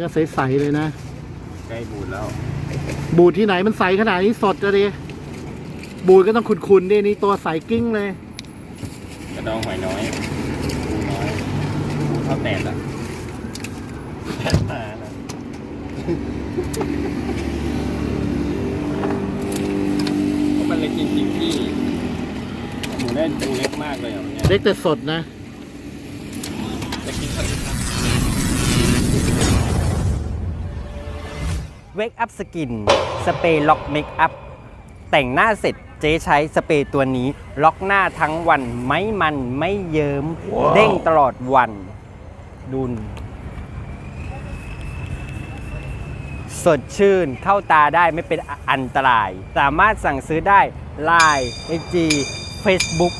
เนื้อใสๆเลยนะ ใกล้บูดแล้ว บูดที่ไหนมันใสขนาดนี้สดจะดิบูดก็ต้องขุนๆดินี่ตัวใสกิ้งเลย กระดองหอยน้อยปูน้อยปูเท่าแตดอะแตดมานะก็มันเลยจริงๆพี่หมูเล่นปูเล็กมากเลยอะวันเนี้ยเล็กแต่สดนะจะกิน เวกอัพสกินสเปรย์ล็อกเมคอัพแต่งหน้าเสร็จเจ๊ใช้สเปรย์ตัวนี้ ล็อกหน้าทั้งวันไม่มันไม่เยิม้มเด้งตลอดวัน ดุน สดชื่นเข้าตาได้ไม่เป็นอันตราย สามารถสั่งซื้อได้ Line IG Facebook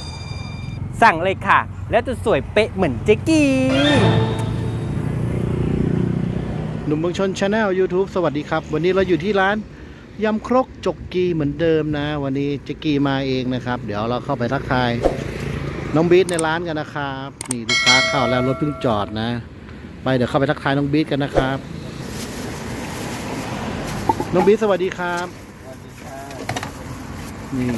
สั่งเลยค่ะ แล้วจะสวยเป๊ะเหมือนเจ๊กี้ห นุ่มเมืองชนชาแนล YouTube สวัสดีครับ วันนี้เราอยู่ที่ร้านยำครกจกกีเหมือนเดิมนะ วันนี้เจกกีมาเองนะครับ เดี๋ยวเราเข้าไปทักทาย น้องบีทในร้านกันนะครับ นี่ลูกค้าเข้าแล้วรถเพิ่งจอดนะ ไปเดี๋ยวเข้าไปทักทายน้องบีทกันนะครับ น้องบีทสวัสดีครับสวัสดีค่ะนี่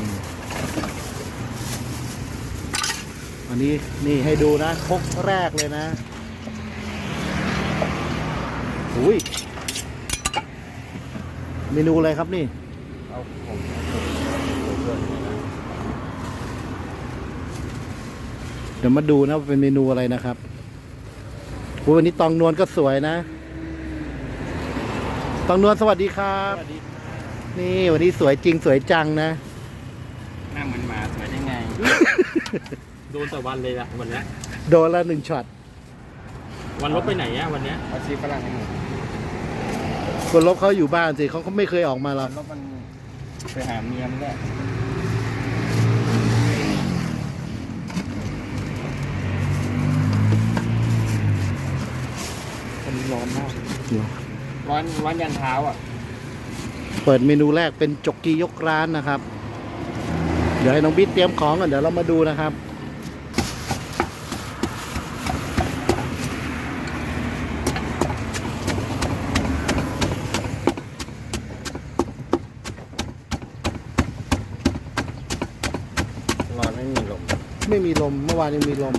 อันนี้นี่ให้ดูนะครกแรกเลยนะ อุ้ยเมนูอะไรครับนี่ เอาผมผมด้วยนะเดี๋ยวมาดูนะว่าเป็นเมนูอะไรนะครับอุ๊ยวันนี้ตองนวลก็สวยนะ ตองนวลสวัสดีครับสวัสดีค่ะนี่วันนี้สวยจริงสวยจังนะ หน้าเหมือนหมาสวยได้ไง โดนแต่วันเลยอะวันเนี้ยโดนละหนึ่งช็อต วันลบไปไหนอะวันเนี้ยเอาชีฝรั่งให้หนู คนลบเขาอยู่บ้านสิเขาก็ไม่เคยออกมาหรอกแล้วมันไปหาเมียมันแหละมันร้อนมาก ร้อนร้อนยันเท้าอะ เปิดเมนูแรกเป็นจกกียกร้านนะครับ เดี๋ยวให้น้องบิ๊กเตรียมของก่อนเดี๋ยวเรามาดูนะครับ ร้อนไม่มีลม ไม่มีลม เมื่อวานยังมีลม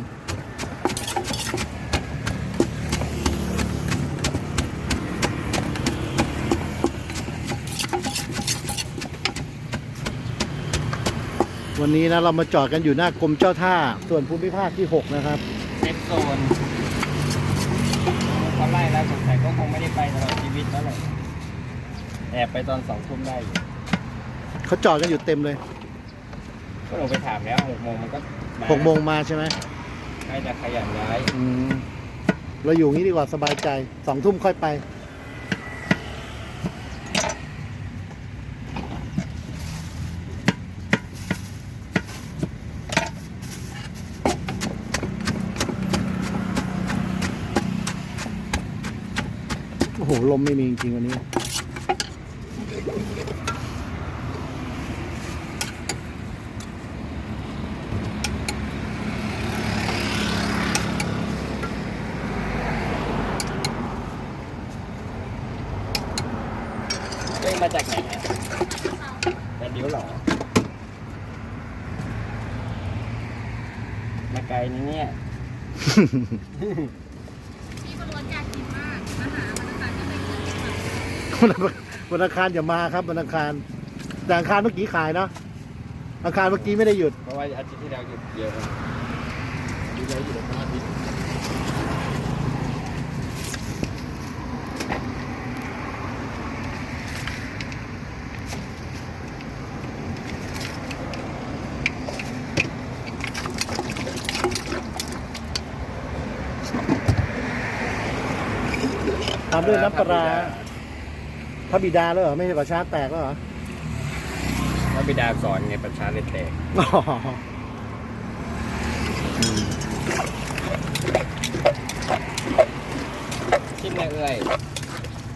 วันนี้นะเรามาจอดกันอยู่หน้ากรมเจ้าท่า ส่วนภูมิภาคที่ 6 นะครับ เซฟโซนเขาไล่แล้วสงสัยก็คงไม่ได้ไปตลอดชีวิตแล้วแหละแอบไปตอนสองทุ่มได้อยู่เขาจอดกันอยู่เต็มเลย ก็ลงไปถามแล้วหกโมงมันก็า6โมงมาใช่ไหมใครจะขยันย้ายอืมเราอยู่งี้ดีกว่าสบายใจสองทุ่มค่อยไป โอ้โห ลมไม่มีจริงๆวันนี้ เอ้ยมาจากไหนเนี่ยแต่เดี๋ยวเหรอ มาไกลนี่เนี่ย พี่ก็ล้วนอยากกินมากมาหามันนะคะจะไปกินวันอังคารอย่ามาครับวันอังคารแต่อังคารเมื่อกี้ขายนะอังคารเมื่อกี้ไม่ได้หยุด เพราะว่าอาทิตย์ที่แล้วหยุดเยอะมากอาทิตย์ที่แล้วหยุดอาทิตย์ ด้วยน้ำปลาร้าพระบิดาแล้วเหรอไม่ใช่ประชาแตกแล้วเหรอพระบิดาสอนไงประชาเล็ดแตกอ๋อชิมแม่เอ้ย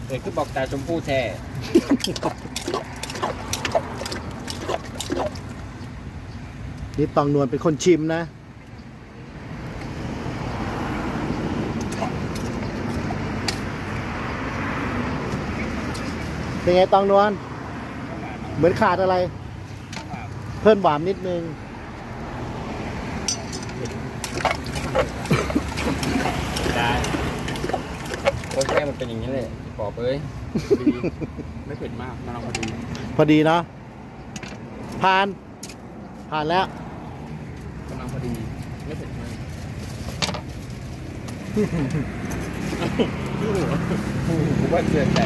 เอ้ยคือบอกตาชมพู่แท้นี่ตองนวลเป็นคนชิมนะ เป็นไงตองนวลเหมือนขาดอะไร เพิ่มหวานนิดนึงได้โอ้ยแค่มันเป็นอย่างนี้เลยปอบเอ้ยดีไม่เผ็ดมากกำลังพอดีพอดีเนาะผ่าน ผ่านแล้วกำลังพอดีไม่เผ็ดมากผมว่าเชื่อใจ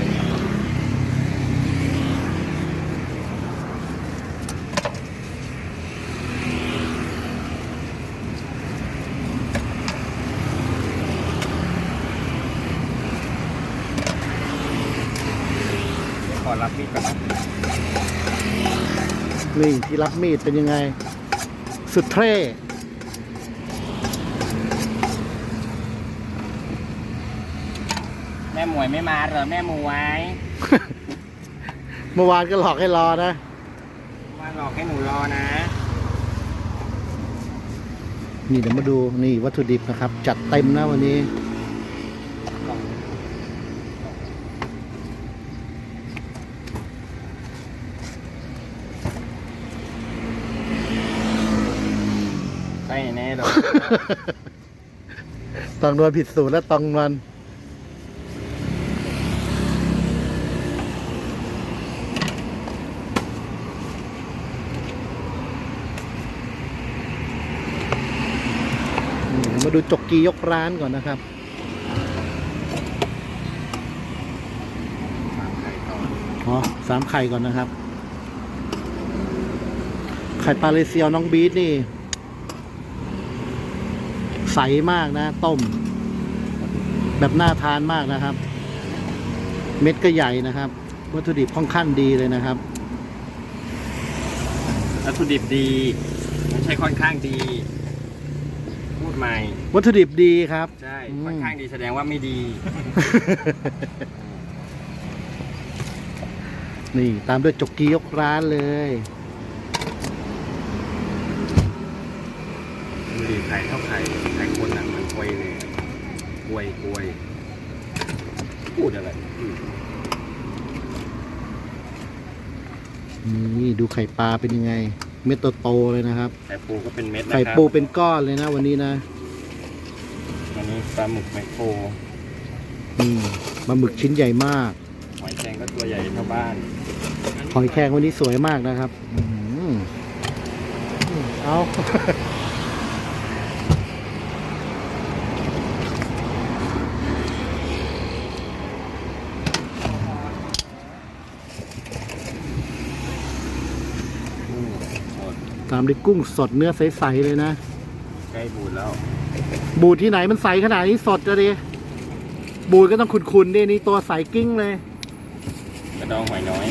เดี๋ยวขอรับมีดก่อนนะ นี่ที่รับมีดเป็นยังไง สุดเท่แม่หมวยไม่มาเหรอแม่หมวยเมื่อวานก็หลอกให้รอนะมาหลอกให้หนูรอนะ นี่เดี๋ยวมาดูนี่วัตถุดิบนะครับ จัดเต็มนะวันนี้ ใช่แน่ดอก ตองนวลผิดสูตรและตองนวลนี่เดี๋ยวมาดูจกกียกร้านก่อนนะครับอ๋อสามไข่ก่อนนะครับ ไข่ปลาเลเซียวน้องบีทนี่ ใสมากนะ ต้ม แบบน่าทานมากนะครับ เม็ดก็ใหญ่นะครับ วัตถุดิบค่อนข้างดีเลยนะครับ วัตถุดิบดีไม่ใช่ค่อนข้างดี พูดใหม่ วัตถุดิบดีครับ ใช่อืมค่อนข้างดีแสดงว่าไม่ดี นี่ตามด้วยจกกียกร้านเลย ดูดิไข่เท่าไข่ไข่คนอะมันกวยเลยกวยกวยพูดอะไรอืมนี่ดูไข่ปลาเป็นยังไง เม็ดโตๆเลยนะครับ ไข่ปูก็เป็นเม็ดนะไข่ครับปูเป็นก้อนเลยนะวันนี้นะอันนี้ปลาหมึกแมคโครอืมปลาหมึกชิ้นใหญ่มาก หอยแครงก็ตัวใหญ่เท่าบ้านหอยแครงวันนี้สวยมากนะครับ อื้อหือเอา อืมหมด ตามด้วยกุ้งสดเนื้อใสๆเลยนะ ใกล้บูดแล้ว บูดที่ไหนมันใสขนาดนี้สดจะดิบูดก็ต้องขุนๆดินี่ตัวใสกิ้งเลย กระดองหอยน้อย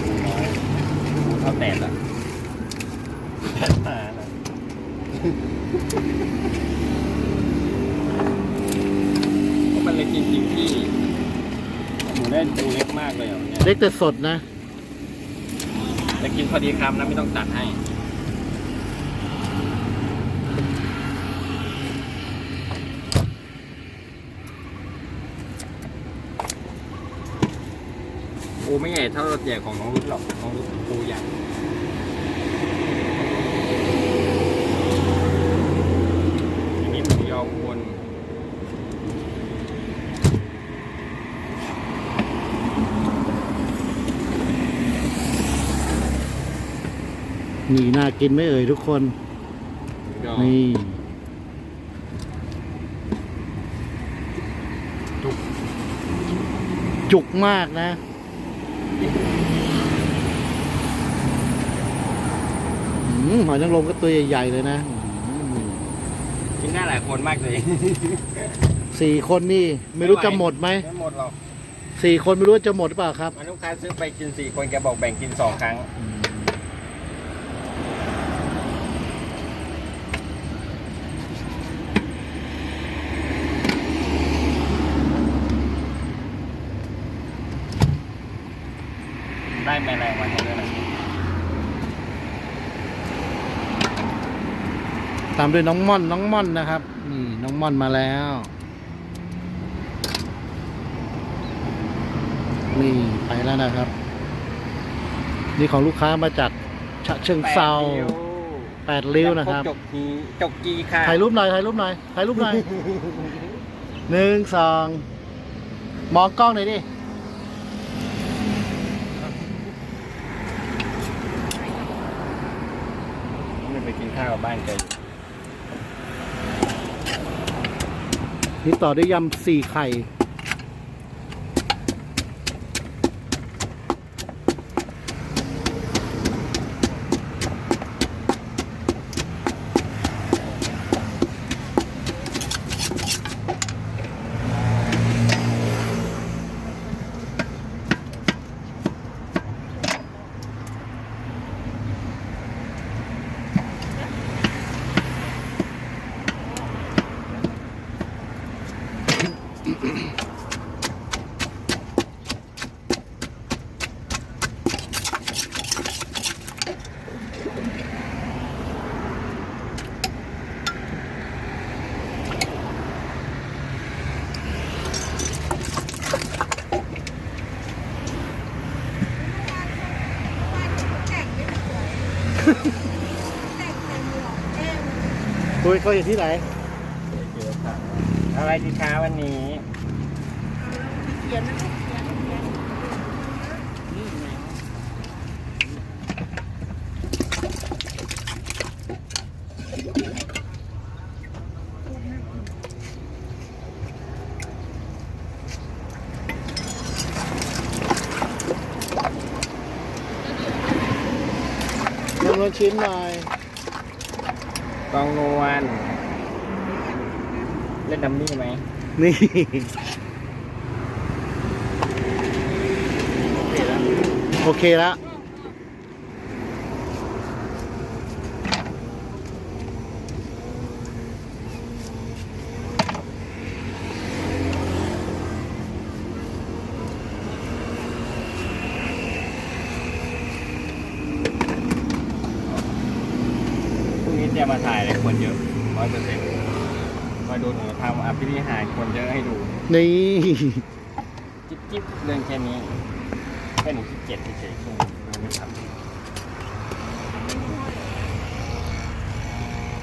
ปูน้อยปูเท่าแตนอะแตนมานะมันเล็กจริงๆพี่หมูเล่นปูเล็กมากเลยอะวันเนี่ยเล็กแต่สดนะ จะกินพอดีคำนะไม่ต้องตัดให้ ไม่ใหญ่เท่าใหญ่ของน้องรุ่นหรอกน้องรุ่นปูใหญ่อันนี้หมูยอวนนี่น่ากินไหม่เอ่ยทุกคน ยอนี่ จุกจุกมากนะอืม หอยนางรมก็ตัวใหญ่ ๆ เลยนะอืมกินได้หลายคนมากเลยสี่คนนี่ไม่รู้ไม่ไหวจะหมดไหมไม่หมดหรอกสี่คนไม่รู้ว่าจะหมดหรือเปล่าครับมันลูกค้าซื้อไปกินสี่คนแกบอกแบ่งกินสองครั้ง ได้แมลงวันนี้ด้วยนะตามด้วยน้องม่อนน้องม่อนนะครับ นี่น้องม่อนมาแล้วนี่ไปแล้วนะครับ นี่ของลูกค้ามาจากฉะเชิงเซาแปดริ้วนะครับจกกีจกกีค่ะถ่ายรูปหน่อยถ่ายรูปหน่อยถ่ายรูปหน่อยหนึ่งสองมองกล้องหน่อยดิ ไม่ไปกิน ข้าวบบ้านแกอยู่นี่ต่อด้วยยำสี่ไข่ ยเขาอยู่ที่ไหนอะไรดีคะวันนี้เขียนจำนวนชิ้นหน่อย กองนวลเล่นดัมมี่ไหมนี่ โอเคแล้ว พรุ่งนี้เตรียมมาถ่ายเลยคนเยอะร้อยเปอร์เซ็นต์มาดูหนูทำอภินิหารคนเยอะให้ดู นี่จิ๊บจิ๊บเรื่องแค่นี้แค่หนูสิบเจ็ดเฉยๆช่วงนี้ไม่ทำ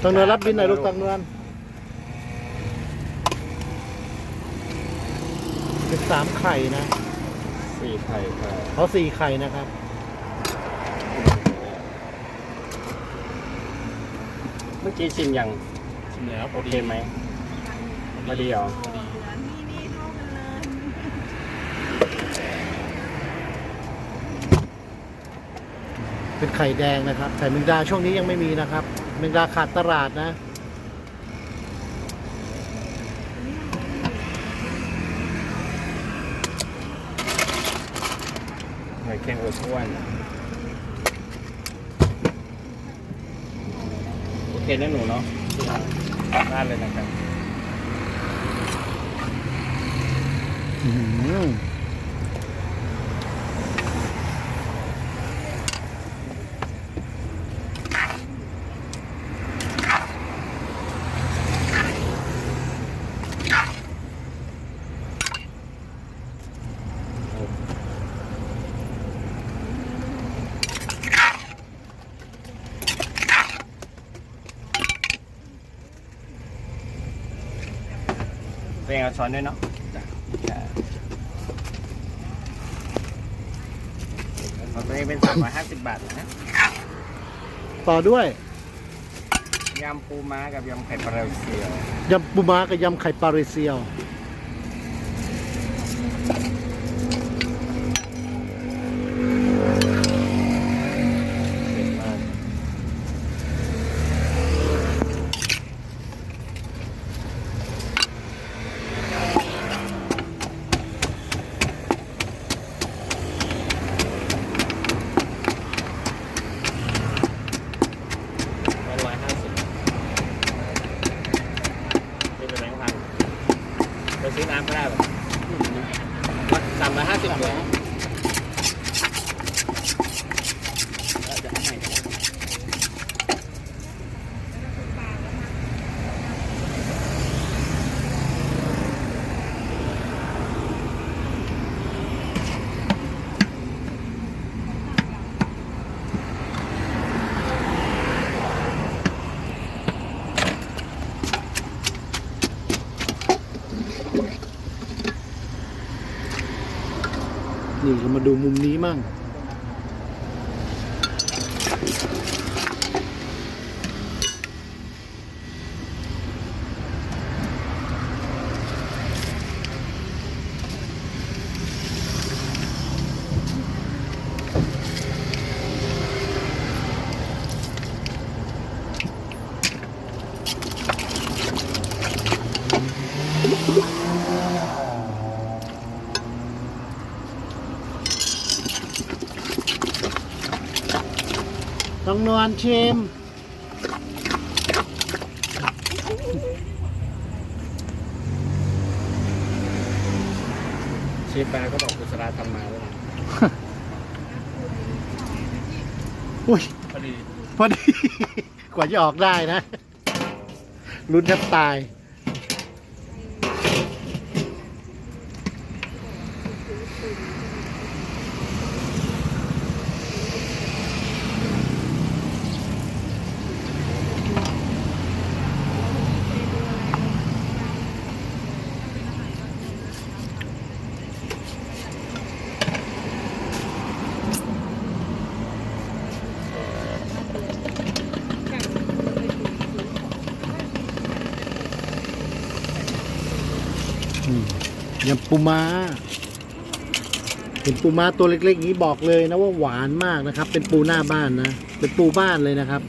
ตังเนวนรับบินหน่อยลูกตังเนวนเป็นสามไข่นะสี่ไข่ค่ะ เขาสี่ไข่นะครับ เมื่อกี้ชิมยังชิมแล้วโอเคไหมพอดีเหรอเป็นไข่แดงนะครับไข่แมงดาช่วงนี้ยังไม่มีนะครับแมงดาขาดตลาดนะ หอยแครงอ้วนโอเค นะหนูเนาะได้เลยนะครับ อื้อ หือเป็นเอาช้อนด้วยเนาะของตัวเองเป็นสามร้อยห้าสิบบาทนะต่อด้วยยำปูม้ากับยำไข่ปลาเรียวเซียวยำปูม้ากับยำไข่ปลาเรเซียว เผ็ดมาก ร้อยห้าสิบเป็นแบงค์พันไปซื้อน้ำก็ได้แบบสามร้อยห้าสิบเลย จะให้ใหม่กัน อ นี่เรามา ดูมุมนี้มั่ง ต้องนวลชิมเชฟแบร์ก็บอกกุศลาทำมาแล้วนะอุ้ยพอดี พอดี กว่าจะออกได้นะลุ้นแทบตาย ปูม้า เห็นปูม้าตัวเล็กๆอย่างนี้บอกเลยนะว่าหวานมากนะครับ เป็นปูหน้าบ้านนะ เป็นปูบ้านเลยนะครับ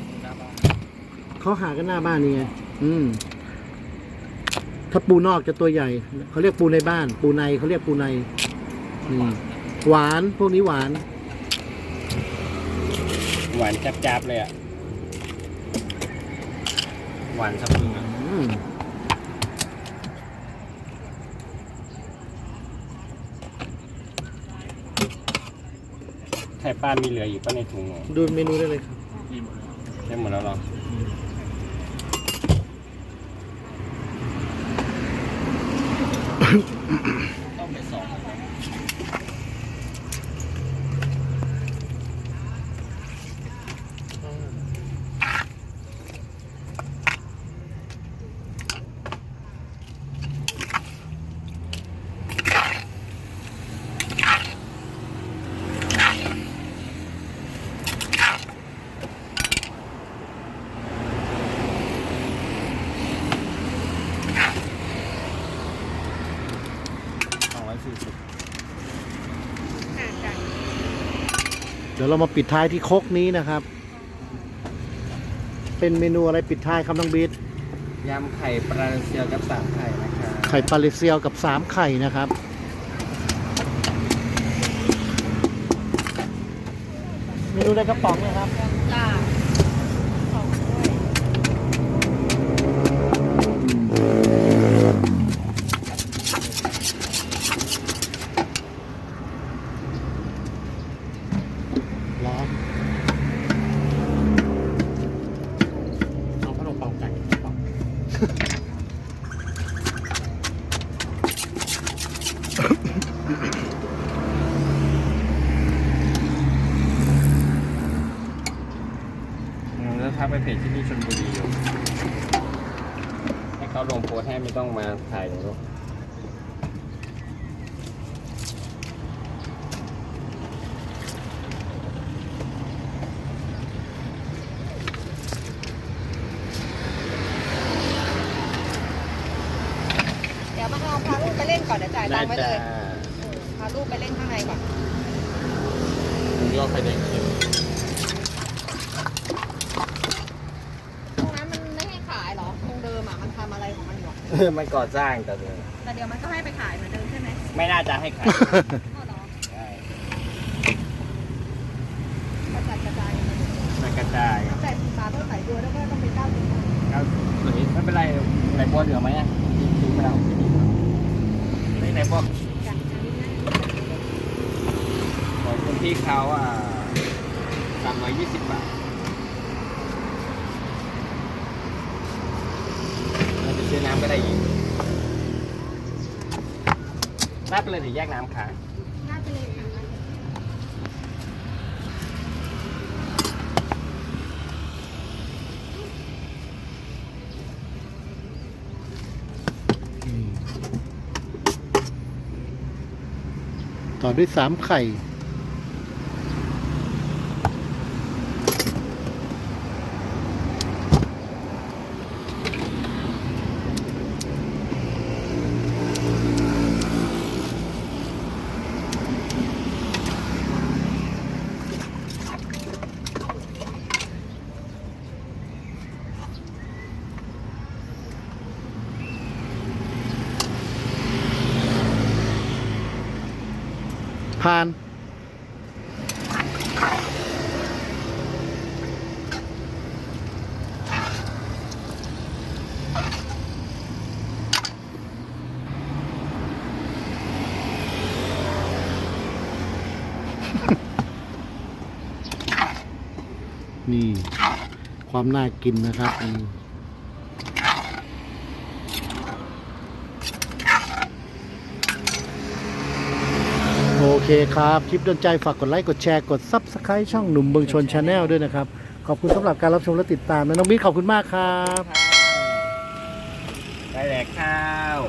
เขาหากันหน้าบ้านนี่ไง อืม ถ้าปูนอกจะตัวใหญ่ เขาเรียกปูในบ้าน ปูในเขาเรียกปูในอืมหวาน พวกนี้หวาน หวานจับๆเลยอะ หวานสะพรึงอะ อืม ไข่ปลามีเหลืออยู่ป่ะในถุงอะดูเมนูได้เลยครับมีหมดแล้วได้หมดแล้วเหรอ ต้องไปสองเลยนะ สองร้อยสี่สิบ ห่างกัน เดี๋ยวเรามาปิดท้ายที่ครกนี้นะครับ เป็นเมนูอะไรปิดท้ายครับน้องบีทยำไข่ปลาเซียวกับสามไข่นะคะไข่ปลาเลเซียวกับสามไข่นะครับ เมนูในกระป๋องนะครับ จ้าสองถ้วย ร้อน เอาขนมปังไก่ปัง แล้ว ทักไปเพจที่นี่ชนบุรีอยู่ให้เขาลงโพสต์ให้ไม่ต้องมาถ่ายหรอกเดี๋ยวมาเอาพาลูกไปเล่นก่อนเดี๋ยวจ่ายตัได้งค์ไว้เลจ้าย เออพาลูกไปเล่นข้างในก่อน ผมยอดไฟแดงเค็ม ตรงนั้นมันไม่ให้ขายเหรอตรงเดิมอะมันทำอะไรของ มันอยู่อะมันก่อสร้างแต่เดิมแต่เดี๋ยวมันก็ให้ไปขายเหมือนเดิมใช่ไหมไม่น่าจะให้ขายอ๋อเหรอใช่กระจัดกระจายกันไปมันกระจายแต่สิบบาทต้องใส่ตัวแล้วก็ต้องเป็นเก้าสิบบาทก็ไม่เป็นไรไหนบัวเหลือไหมอะทิ้งไปแล้วไม่ไหนบัวจ้ะอันนี้นะของคุณพี่เขาอะสามร้อยยี่สิบบาทเราจะ ซื้อน้ำก็ได้อีกน่าไปเลยเดี๋ยวแยกน้ำขายน่าจะเลยค่ะต่อด้วยสามไข่ นี่ ความน่ากินนะครับโอเคครับ คลิปโดนใจฝากกดไลค์ กดแชร์ กด Subscribe ช่องหนุ่มเมืองชนชาแนลด้วยนะครับ ขอบคุณสำหรับการรับชมและติดตามนะน้องบิ๊กขอบคุณมากครับได้แหลกข้าว